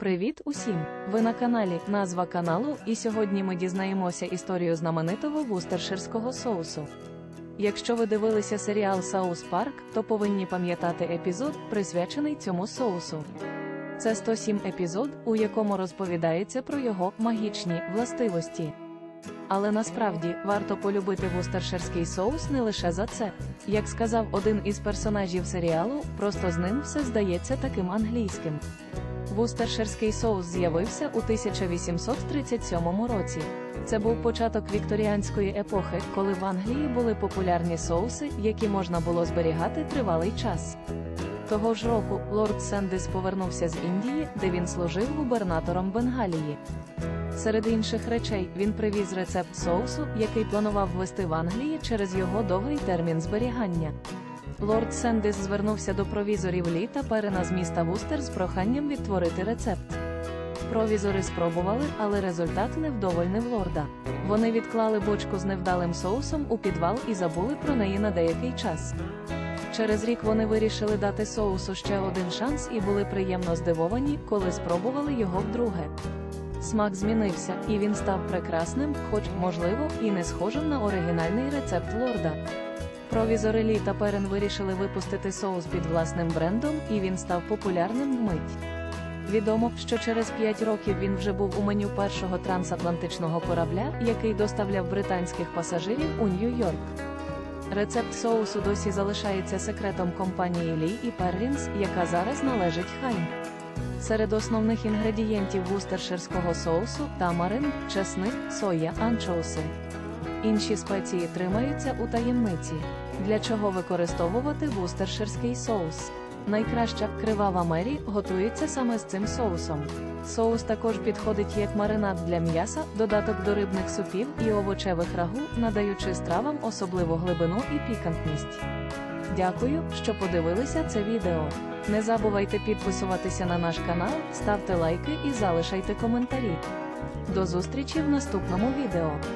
Привіт усім! Ви на каналі Назва каналу, і сьогодні ми дізнаємося історію знаменитого вустерширського соусу. Якщо ви дивилися серіал Саус Парк, то повинні пам'ятати епізод, присвячений цьому соусу. Це 107 епізод, у якому розповідається про його магічні властивості. Але насправді варто полюбити вустерширський соус не лише за це. Як сказав один із персонажів серіалу, просто з ним все здається таким англійським. Вустерширський соус з'явився у 1837 році. Це був початок вікторіанської епохи, коли в Англії були популярні соуси, які можна було зберігати тривалий час. Того ж року лорд Сендис повернувся з Індії, де він служив губернатором Бенгалії. Серед інших речей він привіз рецепт соусу, який планував ввести в Англії через його довгий термін зберігання. Лорд Сендис звернувся до провізорів Лі та Перена з міста Вустер з проханням відтворити рецепт. Провізори спробували, але результат не вдовольнив лорда. Вони відклали бочку з невдалим соусом у підвал і забули про неї на деякий час. Через рік вони вирішили дати соусу ще один шанс і були приємно здивовані, коли спробували його вдруге. Смак змінився, і він став прекрасним, хоч, можливо, і не схожим на оригінальний рецепт лорда. Провізори Лі та Перен вирішили випустити соус під власним брендом, і він став популярним вмить. Відомо, що через 5 років він вже був у меню першого трансатлантичного корабля, який доставляв британських пасажирів у Нью-Йорк. Рецепт соусу досі залишається секретом компанії Лі і Перлінс, яка зараз належить Хайм. Серед основних інгредієнтів вустерширського соусу тамарин, чесник, соя, анчоуси. Інші спеції тримаються у таємниці. Для чого використовувати вустерширський соус? Найкраща кривава мері готується саме з цим соусом. Соус також підходить як маринад для м'яса, додаток до рибних супів і овочевих рагу, надаючи стравам особливу глибину і пікантність. Дякую, що подивилися це відео. Не забувайте підписуватися на наш канал, ставте лайки і залишайте коментарі. До зустрічі в наступному відео.